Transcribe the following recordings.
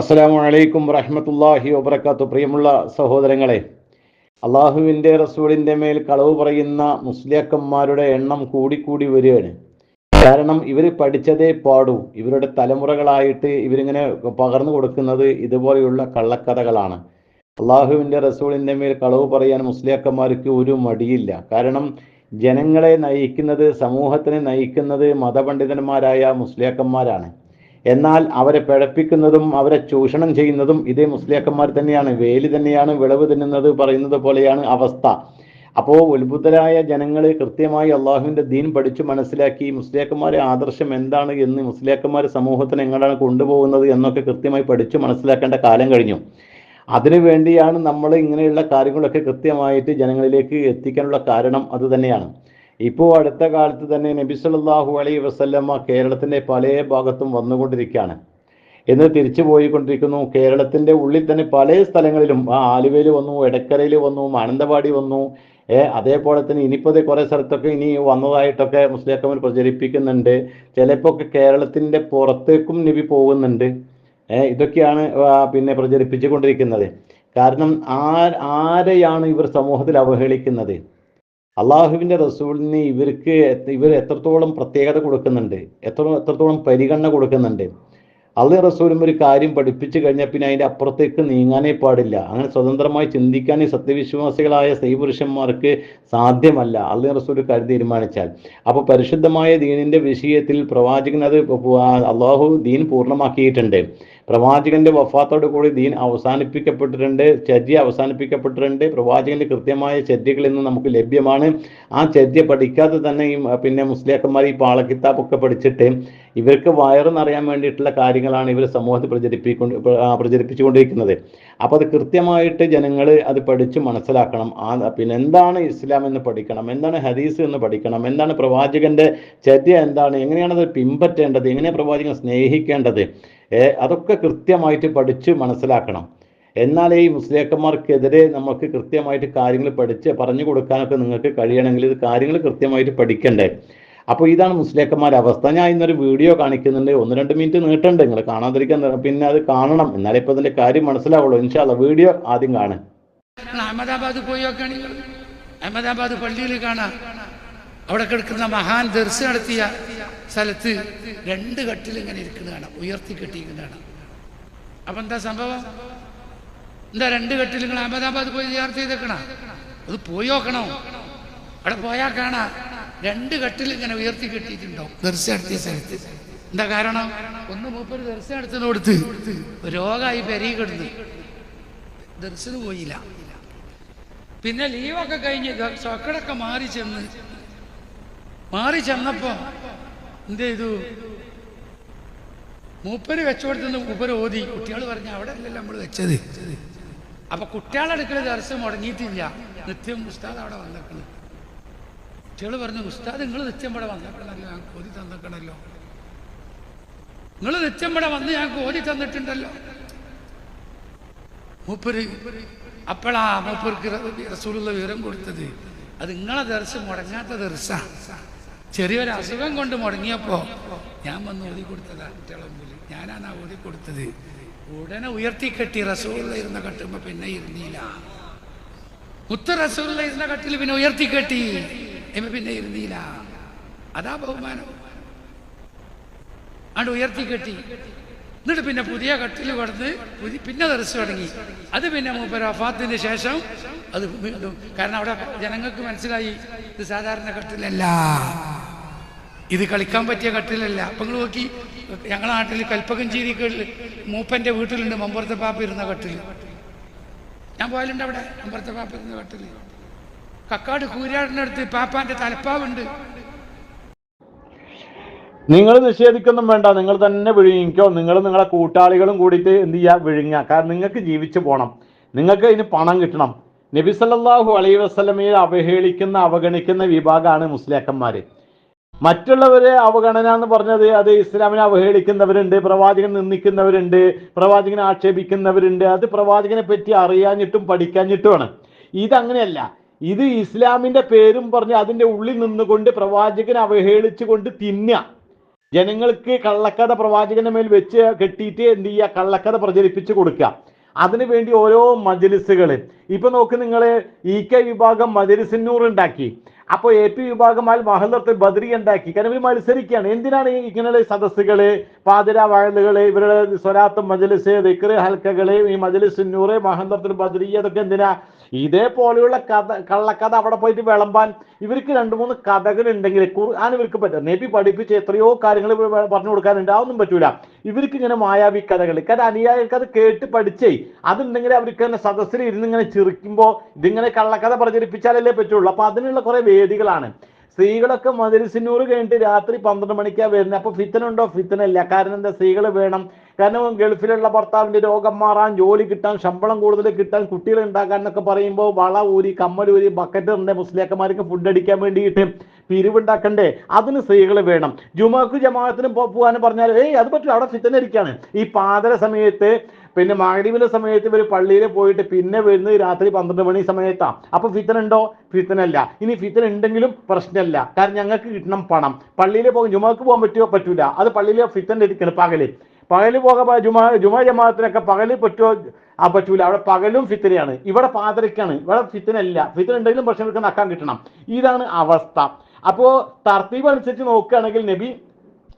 അസ്സലാമു അലൈക്കും വറഹമത്തല്ലാഹി വബർക്കാത്തു പ്രിയമുള്ള സഹോദരങ്ങളെ അള്ളാഹുവിന്റെ റസൂലിന്റെ മേൽ കളവ് പറയുന്ന മുസ്ലിയാക്കന്മാരുടെ എണ്ണം കൂടിക്കൂടി വരികയാണ്. കാരണം ഇവർ പഠിച്ചതേ പാടൂ. ഇവരുടെ തലമുറകളായിട്ട് ഇവരിങ്ങനെ പകർന്നു കൊടുക്കുന്നത് ഇതുപോലെയുള്ള കള്ളക്കഥകളാണ്. അള്ളാഹുവിന്റെ റസൂലിന്റെ മേൽ കളവ് പറയാൻ മുസ്ലിയാക്കന്മാർക്ക് ഒരു മടിയില്ല. കാരണം ജനങ്ങളെ നയിക്കുന്നത് സമൂഹത്തിനെ നയിക്കുന്നത് മതപണ്ഡിതന്മാരായ മുസ്ലിയാക്കന്മാരാണ്. എന്നാൽ അവരെ പിഴപ്പിക്കുന്നതും അവരെ ചൂഷണം ചെയ്യുന്നതും ഇതേ മുസ്ലിയാക്കന്മാർ തന്നെയാണ്. വേലി തന്നെയാണ് വിളവ് തിന്നുന്നത് പറയുന്നത് പോലെയാണ് അവസ്ഥ. അപ്പോൾ ഉത്ഭുതരായ ജനങ്ങൾ കൃത്യമായി അള്ളാഹുവിന്റെ ദീൻ പഠിച്ചു മനസ്സിലാക്കി മുസ്ലിയാക്കന്മാരെ ആദർശം എന്താണ് എന്ന് മുസ്ലിയാക്കന്മാർ സമൂഹത്തിന് എങ്ങനെയാണ് കൊണ്ടുപോകുന്നത് എന്നൊക്കെ കൃത്യമായി പഠിച്ചു മനസ്സിലാക്കേണ്ട കാലം കഴിഞ്ഞു. അതിനു വേണ്ടിയാണ് നമ്മൾ ഇങ്ങനെയുള്ള കാര്യങ്ങളൊക്കെ കൃത്യമായിട്ട് ജനങ്ങളിലേക്ക് എത്തിക്കാനുള്ള കാരണം അത് തന്നെയാണ്. ഇപ്പോൾ അടുത്ത കാലത്ത് തന്നെ നബി സല്ലാഹു അലൈ വസല്ലമ്മ കേരളത്തിന്റെ പല ഭാഗത്തും വന്നുകൊണ്ടിരിക്കുകയാണ്. എന്ന് തിരിച്ചു പോയിക്കൊണ്ടിരിക്കുന്നു. കേരളത്തിന്റെ ഉള്ളിൽ തന്നെ പല സ്ഥലങ്ങളിലും ആ ആലുവയിൽ വന്നു എടക്കരയിൽ വന്നു മാനന്തവാടി വന്നു. ഏ അതേപോലെ തന്നെ ഇനിയിപ്പോൾ കുറേ സ്ഥലത്തൊക്കെ ഇനി വന്നതായിട്ടൊക്കെ മുസ്ലിം പ്രചരിപ്പിക്കുന്നുണ്ട്. ചിലപ്പോൾ കേരളത്തിന്റെ പുറത്തേക്കും നബി പോകുന്നുണ്ട്. ഏ ഇതൊക്കെയാണ് പിന്നെ പ്രചരിപ്പിച്ചുകൊണ്ടിരിക്കുന്നത്. കാരണം ആ ആരെയാണ് ഇവർ സമൂഹത്തിൽ അവഹേളിക്കുന്നത്? അള്ളാഹുവിന്റെ റസൂലിന് ഇവർക്ക് ഇവർ എത്രത്തോളം പ്രത്യേകത കൊടുക്കുന്നുണ്ട്? എത്ര എത്രത്തോളം പരിഗണന കൊടുക്കുന്നുണ്ട്? അള്ളി റസൂലും ഒരു കാര്യം പഠിപ്പിച്ചു കഴിഞ്ഞാൽ പിന്നെ അതിന്റെ അപ്പുറത്തേക്ക് നീങ്ങാനേ പാടില്ല. അങ്ങനെ സ്വതന്ത്രമായി ചിന്തിക്കാൻ ഈ സത്യവിശ്വാസികളായ സ്ത്രീപുരുഷന്മാർക്ക് സാധ്യമല്ല. അള്ളി റസൂൽ കാര്യം തീരുമാനിച്ചാൽ. അപ്പോൾ പരിശുദ്ധമായ ദീനിന്റെ വിഷയത്തിൽ പ്രവാചകൻ അത് അള്ളാഹു ദീൻ പൂർണമാക്കിയിട്ടുണ്ട്. പ്രവാചകന്റെ വഫാത്തോടു കൂടി ദീൻ അവസാനിപ്പിക്കപ്പെട്ടിട്ടുണ്ട് ചര്യ അവസാനിപ്പിക്കപ്പെട്ടിട്ടുണ്ട്. പ്രവാചകന്റെ കൃത്യമായ ചര്യകൾ ഇന്ന് നമുക്ക് ലഭ്യമാണ്. ആ ചര്യ പഠിക്കാതെ തന്നെ ഈ പിന്നെ മുസ്ലിയാക്കന്മാർ ഈ പാളക്കിതാബൊക്കെ പഠിച്ചിട്ട് ഇവർക്ക് വയറെന്നറിയാൻ നിറയാൻ വേണ്ടിയിട്ടുള്ള കാര്യങ്ങളാണ് ഇവർ സമൂഹത്തിൽ പ്രചരിപ്പിക്കൊണ്ട് പ്ര- പ്രചരിപ്പിച്ചുകൊണ്ടിരിക്കുന്നത്. അപ്പോൾ അത് കൃത്യമായിട്ട് ജനങ്ങൾ അത് പഠിച്ച് മനസ്സിലാക്കണം. ആ പിന്നെ എന്താണ് ഇസ്ലാം എന്ന് പഠിക്കണം? എന്താണ് ഹദീസ് എന്ന് പഠിക്കണം? എന്താണ് പ്രവാചകന്റെ ചര്യ എന്താണ്? എങ്ങനെയാണ് അത് പിൻപറ്റേണ്ടത്? എങ്ങനെയാണ് പ്രവാചകൻ സ്നേഹിക്കേണ്ടത്? അതൊക്കെ കൃത്യമായിട്ട് പഠിച്ച് മനസ്സിലാക്കണം. എന്നാലേ ഈ മുസ്ലിയാക്കന്മാർക്കെതിരെ നമുക്ക് കൃത്യമായിട്ട് കാര്യങ്ങൾ പഠിച്ച് പറഞ്ഞു കൊടുക്കാനൊക്കെ നിങ്ങൾക്ക് കഴിയണമെങ്കിൽ ഇത് കാര്യങ്ങൾ കൃത്യമായിട്ട് പഠിക്കണ്ടേ. അപ്പോൾ ഇതാണ് മുസ്ലിയാക്കന്മാരുടെ അവസ്ഥ. ഞാൻ ഇന്നൊരു വീഡിയോ കാണിക്കുന്നുണ്ട്. ഒന്ന് രണ്ട് മിനിറ്റ് നീട്ടണ്ട്. നിങ്ങൾ കാണാതിരിക്കാൻ പിന്നെ അത് കാണണം. എന്നാലേ ഇപ്പോൾ അതിന്റെ കാര്യം മനസ്സിലാവുള്ളൂ. ഇൻഷാല്ല വീഡിയോ ആദ്യം കാണും അഹമ്മദാബാദ് പോയി നോക്കുകയാണെങ്കിൽ അഹമ്മദാബാദ് പള്ളിയിൽ കാണാം. അവിടെ കിടക്കുന്ന മഹാൻ ദർശനം നടത്തിയ സ്ഥലത്ത് രണ്ട് കട്ടിൽ ഇങ്ങനെ ഇരിക്കുന്നതാണ് ഉയർത്തി കെട്ടിയിരിക്കുന്നതാണ്. അപ്പൊ എന്താ സംഭവം? എന്താ രണ്ട് കെട്ടിൽ നിങ്ങൾ അഹമ്മദാബാദ് പോയി യാത്ര ചെയ്തേക്കണ? അത് പോയി നോക്കണോ? അവിടെ പോയാൽ കാണാ. രണ്ട് കട്ടിൽ ഇങ്ങനെ ഉയർത്തി കെട്ടിയിട്ടുണ്ടാവും ദർശനം നടത്തിയ സ്ഥലത്ത്. എന്താ കാരണം? ഒന്ന് മൂപ്പര് ദർശനം നടത്തുന്ന കൊടുത്ത് രോഗമായി പെരുകി കിടന്ന്. ദർശനം പോയില്ല. പിന്നെ ലീവൊക്കെ കഴിഞ്ഞ് സ്വക്കടൊക്കെ സക്കടൊക്കെ മാറി ചെന്ന്. മാറി ചെന്നപ്പോ എന്ത് ചെയ്തു? മൂപ്പര് വെച്ചുകൊടുത്തുനിന്ന് മൂപ്പര് ഓതി. കുട്ടികൾ പറഞ്ഞ അവിടെ അല്ലല്ലോ നമ്മൾ വെച്ചത്. അപ്പൊ കുട്ടികളുടെ അടുക്കൽ ദർശനം മുടങ്ങിയിട്ടില്ല. നിത്യം ഉസ്താദ് അവിടെ വന്നേക്കണ്. കുട്ടികൾ പറഞ്ഞു ഉസ്താദ് നിങ്ങൾ നിത്യം ഇവിടെ വന്നേക്കണല്ലോ ഞാൻ ഓതി തന്നേക്കണല്ലോ. നിങ്ങൾ നിത്യം ഇവിടെ വന്ന് ഞാൻ ഓതി തന്നിട്ടുണ്ടല്ലോ. മൂപ്പര് അപ്പോഴാ മൂപ്പർക്ക് റസൂലുള്ള വിവരം കൊടുത്തത്. അത് നിങ്ങളെ ദർശനം മുടങ്ങാത്ത ദർശ ചെറിയൊരു അസുഖം കൊണ്ട് മുടങ്ങിയപ്പോ ഞാൻ വന്ന് ഓതി കൊടുത്തതാ കുട്ടികളെ ഞാനാണ് ആ കൊടുത്തത്. ഉടനെ ഉയർത്തി കെട്ടി റസൂലുള്ള ഇരുന്ന കെട്ടുമ്പോ പിന്നെ ഇരുന്നില്ല. മുത്ത റസൂള്ള ഇരുന്ന കട്ടിൽ പിന്നെ ഉയർത്തി കെട്ടി. എമ്മ പിന്നെ ഇരുന്നില്ല. അതാ ബഹുമാനം. അണ്ട് ഉയർത്തി കെട്ടി. എന്നിട്ട് പിന്നെ പുതിയ കട്ടിൽ കൊടുത്ത് പിന്നെ തെറിച്ചു തുടങ്ങി. അത് പിന്നെ മൂപ്പര അഫാത്തിന് ശേഷം അത് കാരണം അവിടെ ജനങ്ങൾക്ക് മനസ്സിലായി. ഇത് സാധാരണ കട്ടിലല്ല. ഇത് കളിക്കാൻ പറ്റിയ കട്ടിലല്ല. അപ്പം നിങ്ങൾ നോക്കി ഞങ്ങളുടെ നാട്ടിൽ കൽപ്പകഞ്ചേരി മൂപ്പന്റെ വീട്ടിലുണ്ട് മമ്പുറത്തെ പാപ്പ ഇരുന്ന കട്ടിൽ ഞാൻ പോയാലുണ്ട് അവിടെ മമ്പുറത്തെ പാപ്പ ഇരുന്ന കട്ടിൽ കക്കാട് കൂരാടിന്റെ അടുത്ത് പാപ്പാന്റെ തലപ്പാവുണ്ട്. നിങ്ങൾ നിഷേധിക്കൊന്നും വേണ്ട നിങ്ങൾ തന്നെ വിഴുങ്ങിക്കോ. നിങ്ങൾ നിങ്ങളെ കൂട്ടാളികളും കൂടിയിട്ട് എന്ത് ചെയ്യുക വിഴുങ്ങുക. കാരണം നിങ്ങൾക്ക് ജീവിച്ചു പോകണം നിങ്ങൾക്ക് ഇതിന് പണം കിട്ടണം. നബി സല്ലല്ലാഹു അലൈഹി വസല്ലമയെ അവഹേളിക്കുന്ന അവഗണിക്കുന്ന വിഭാഗമാണ് മുസ്ലിയാക്കന്മാർ മറ്റുള്ളവരെ അവഗണന എന്ന് പറഞ്ഞത് അത് ഇസ്ലാമിനെ അവഹേളിക്കുന്നവരുണ്ട് പ്രവാചകൻ നിന്ദിക്കുന്നവരുണ്ട് പ്രവാചകനെ ആക്ഷേപിക്കുന്നവരുണ്ട്. അത് പ്രവാചകനെ പറ്റി അറിയാഞ്ഞിട്ടും പഠിക്കാഞ്ഞിട്ടുമാണ്. ഇതങ്ങനെയല്ല. ഇത് ഇസ്ലാമിന്റെ പേരും പറഞ്ഞ് അതിന്റെ ഉള്ളിൽ നിന്നുകൊണ്ട് പ്രവാചകനെ അവഹേളിച്ചുകൊണ്ട് തിന്നുക. ജനങ്ങൾക്ക് കള്ളക്കഥ പ്രവാചകന്റെ മേൽ വെച്ച് കെട്ടിയിട്ട് എന്ത് ചെയ്യുക? കള്ളക്കഥ പ്രചരിപ്പിച്ചു കൊടുക്കുക. അതിനുവേണ്ടി ഓരോ മജലിസുകൾ ഇപ്പൊ നോക്ക് നിങ്ങൾ ഇ കെ വിഭാഗം മജലിസിന്നൂർ ഉണ്ടാക്കി അപ്പോൾ എ പി വിഭാഗം അൽ മഹലത്ത് ബദ്രി ഉണ്ടാക്കി കാരണം ഇവർ മത്സരിക്കുകയാണ്. എന്തിനാണ് ഇങ്ങനെ സദസ്സുകൾ? പാതിര വയലുകൾ ഇവരുടെ സ്വരാത്ത് മജലിസ് ദിക്റ് ഹൽക്കകൾ ഈ മജലിസ് നൂറ് മഹല്ലത്തുൽ ബദ്രി അതൊക്കെ എന്തിനാ? ഇതേപോലെയുള്ള കഥ കള്ളക്കഥ അവിടെ പോയിട്ട് വിളമ്പാൻ ഇവർക്ക് രണ്ട് മൂന്ന് കഥകൾ ഉണ്ടെങ്കിൽ ഖുർആൻ ഇവർക്ക് പറ്റും നബി പഠിപ്പിച്ച് എത്രയോ കാര്യങ്ങൾ പറഞ്ഞു കൊടുക്കാനുണ്ട്. അതൊന്നും പറ്റൂല. ഇവർക്ക് ഇങ്ങനെ മായാവി കഥകൾ കാരണം അനുയായികൾക്ക് അത് കേട്ട് പഠിച്ചേ. അതുണ്ടെങ്കിൽ അവർക്ക് തന്നെ സദസ്സിൽ ഇരുന്ന് ഇങ്ങനെ ചിരിക്കുമ്പോൾ ഇതിങ്ങനെ കള്ളക്കഥ പ്രചരിപ്പിച്ചാലല്ലേ പറ്റുള്ളൂ. അപ്പൊ അതിനുള്ള കുറെ വേദികളാണ്. സ്ത്രീകളൊക്കെ മതിരിസിനൂറ് കഴിഞ്ഞിട്ട് രാത്രി പന്ത്രണ്ട് മണിക്കാണ് വരുന്നത് അപ്പൊ ഫിത്തനുണ്ടോ? ഫിത്തനല്ല. കാരണം എന്താ? സ്ത്രീകൾ വേണം കാരണം ഗൾഫിലുള്ള ഭർത്താവിന്റെ രോഗം മാറാൻ ജോലി കിട്ടാൻ ശമ്പളം കൂടുതൽ കിട്ടാൻ കുട്ടികൾ ഉണ്ടാക്കാൻ എന്നൊക്കെ പറയുമ്പോൾ വള ഊരി കമ്മൽ ഊരി ബക്കറ്റ് ഉണ്ട് മുസ്ലിയാക്കന്മാർക്ക് ഫുഡ് അടിക്കാൻ വേണ്ടിയിട്ട് പിരിവുണ്ടാക്കണ്ടേ? അതിന് സ്ത്രീകൾ വേണം. ജുമാക്ക് ജമാഅത്തിന് പോകാനും പറഞ്ഞാൽ ഏയ് അത് പറ്റില്ല അവിടെ ഫിത്തനരിക്കാണ് ഈ പാതര സമയത്ത് പിന്നെ മാഗ്രീബിന്റെ സമയത്ത് ഇവർ പള്ളിയിൽ പോയിട്ട് പിന്നെ വരുന്നത് രാത്രി പന്ത്രണ്ട് മണി സമയത്താണ് അപ്പോൾ ഫിത്തൻ ഉണ്ടോ? ഫിത്തനല്ല ഇനി ഫിത്തൻ ഉണ്ടെങ്കിലും പ്രശ്നമല്ല. കാരണം ഞങ്ങൾക്ക് കിട്ടണം പണം. പള്ളിയിൽ പോകും ജുമാക്ക് പോകാൻ പറ്റുമോ പറ്റൂല. അത് പള്ളിയിലെ ഫിത്തൻ എടുക്കണം പകൽ. പകൽ പോകാൻ ജുമാ ജുമാ ജമാഅത്തിനൊക്കെ പകൽ പറ്റുമോ ആ പറ്റൂല. അവിടെ പകലും ഫിത്തനയാണ് ഇവിടെ പാതരക്കാണ്. ഇവിടെ ഫിത്തനല്ല ഫിത്തൻ ഉണ്ടെങ്കിലും പ്രശ്നങ്ങൾക്ക് നക്കാൻ കിട്ടണം. ഇതാണ് അവസ്ഥ. അപ്പോ തർത്തീബ് അനുസരിച്ച് നോക്കുകയാണെങ്കിൽ നബി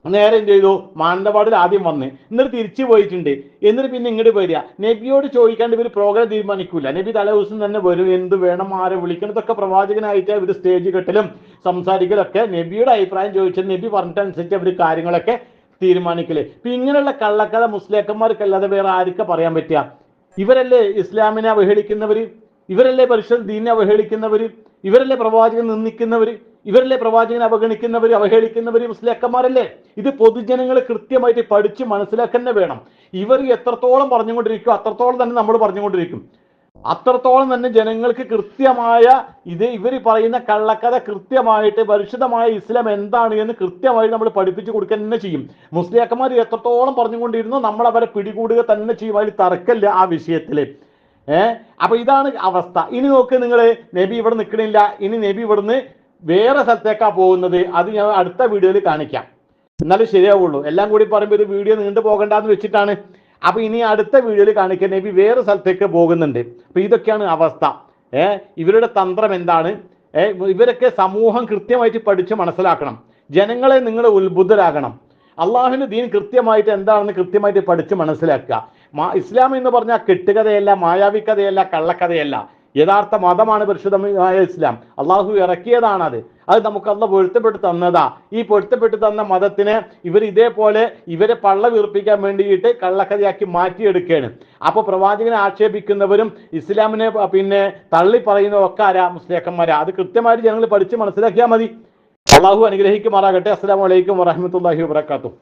നേരെ എന്ത് ചെയ്തു? മാനന്തവാടിൽ ആദ്യം വന്ന്. എന്നിട്ട് തിരിച്ചു പോയിട്ടുണ്ട്. എന്നിട്ട് പിന്നെ ഇങ്ങോട്ട് വരിക. നബിയോട് ചോദിക്കാണ്ട് ഇവർ പ്രോഗ്രാം തീരുമാനിക്കൂല. നബി തലേദിവസം തന്നെ വരും. എന്ത് വേണം ആരെ വിളിക്കണതൊക്കെ പ്രവാചകനായിട്ട് ഇവർ സ്റ്റേജ് കെട്ടലും സംസാരിക്കലൊക്കെ നബിയുടെ അഭിപ്രായം ചോദിച്ചത് നബി പറഞ്ഞിട്ടനുസരിച്ച് അവർ കാര്യങ്ങളൊക്കെ തീരുമാനിക്കൽ. ഇപ്പൊ ഇങ്ങനെയുള്ള കള്ളക്കഥ മുസ്ലിക്കന്മാർക്കല്ലാതെ വേറെ ആർക്കാ പറയാൻ പറ്റുക? ഇവരല്ലേ ഇസ്ലാമിനെ അവഹേളിക്കുന്നവര്? ഇവരല്ലേ പരിശുദ്ധ ദീനെ അവഹേളിക്കുന്നവര്? ഇവരല്ലേ പ്രവാചകൻ നിന്ദിക്കുന്നവര്? ഇവരല്ലേ പ്രവാചകനെ അവഗണിക്കുന്നവര് അവഹേളിക്കുന്നവര് മുസ്ലിയാക്കന്മാരല്ലേ? ഇത് പൊതുജനങ്ങൾ കൃത്യമായിട്ട് പഠിച്ച് മനസ്സിലാക്കന്നെ വേണം. ഇവർ എത്രത്തോളം പറഞ്ഞുകൊണ്ടിരിക്കും അത്രത്തോളം തന്നെ നമ്മൾ പറഞ്ഞുകൊണ്ടിരിക്കും. അത്രത്തോളം തന്നെ ജനങ്ങൾക്ക് കൃത്യമായ ഇത് ഇവർ പറയുന്ന കള്ളക്കഥ കൃത്യമായിട്ട് പരിശുദ്ധമായ ഇസ്ലാം എന്താണ് എന്ന് കൃത്യമായി നമ്മൾ പഠിപ്പിച്ചു കൊടുക്കുക തന്നെ ചെയ്യും. മുസ്ലിയാക്കന്മാർ എത്രത്തോളം പറഞ്ഞുകൊണ്ടിരുന്നു നമ്മൾ അവരെ പിടികൂടുക തന്നെ ചെയ്യും. അതിൽ തർക്കമില്ല ആ വിഷയത്തിൽ. ഏഹ് അപ്പൊ ഇതാണ് അവസ്ഥ. ഇനി നോക്ക് നിങ്ങൾ നബി ഇവിടെ നിൽക്കണില്ല. ഇനി നബി ഇവിടുന്ന് വേറെ സ്ഥലത്തേക്കാ പോകുന്നത്. അത് ഞാൻ അടുത്ത വീഡിയോയിൽ കാണിക്കാം. എന്നാലും ശരിയാവുള്ളൂ. എല്ലാം കൂടി പറയുമ്പോൾ ഇത് വീഡിയോ നീണ്ടു പോകണ്ടെന്ന് വെച്ചിട്ടാണ്. അപ്പൊ ഇനി അടുത്ത വീഡിയോയിൽ കാണിക്കാൻ നബി വേറെ സ്ഥലത്തേക്ക് പോകുന്നുണ്ട്. അപ്പൊ ഇതൊക്കെയാണ് അവസ്ഥ. ഏർ ഇവരുടെ തന്ത്രം എന്താണ്? ഏ ഇവരൊക്കെ സമൂഹം കൃത്യമായിട്ട് പഠിച്ച് മനസ്സിലാക്കണം. ജനങ്ങളെ നിങ്ങൾ ഉത്ബുദ്ധരാകണം. അള്ളാഹുവിന്റെ ദീൻ കൃത്യമായിട്ട് എന്താണെന്ന് കൃത്യമായിട്ട് പഠിച്ച് മനസ്സിലാക്കുക. ഇസ്ലാം എന്ന് പറഞ്ഞാൽ കെട്ടുകഥയല്ല മായാവി കഥയല്ല കള്ളക്കഥയല്ല. യഥാർത്ഥ മതമാണ് പരിശുദ്ധമായ ഇസ്ലാം. അള്ളാഹു ഇറക്കിയതാണത്. അത് നമുക്ക് അള്ള പൊരുത്തപ്പെട്ട് തന്നതാ. ഈ പൊരുത്തപ്പെട്ട് തന്ന മതത്തിന് ഇവർ ഇതേപോലെ ഇവരെ പള്ള വീർപ്പിക്കാൻ വേണ്ടിയിട്ട് കള്ളക്കഥയാക്കി മാറ്റിയെടുക്കുകയാണ്. അപ്പൊ പ്രവാചകനെ ആക്ഷേപിക്കുന്നവരും ഇസ്ലാമിനെ പിന്നെ തള്ളി പറയുന്നതും ഒക്കെ ആരാ? മുസ്ലിയാക്കന്മാരാ. അത് കൃത്യമായിട്ട് ജനങ്ങൾ പഠിച്ച് മനസ്സിലാക്കിയാൽ മതി. അള്ളാഹു അനുഗ്രഹിക്കുമാറാകട്ടെ. അസ്സലാമു അലൈക്കും വറഹ്മത്തുള്ളാഹി വബറകാതുഹു.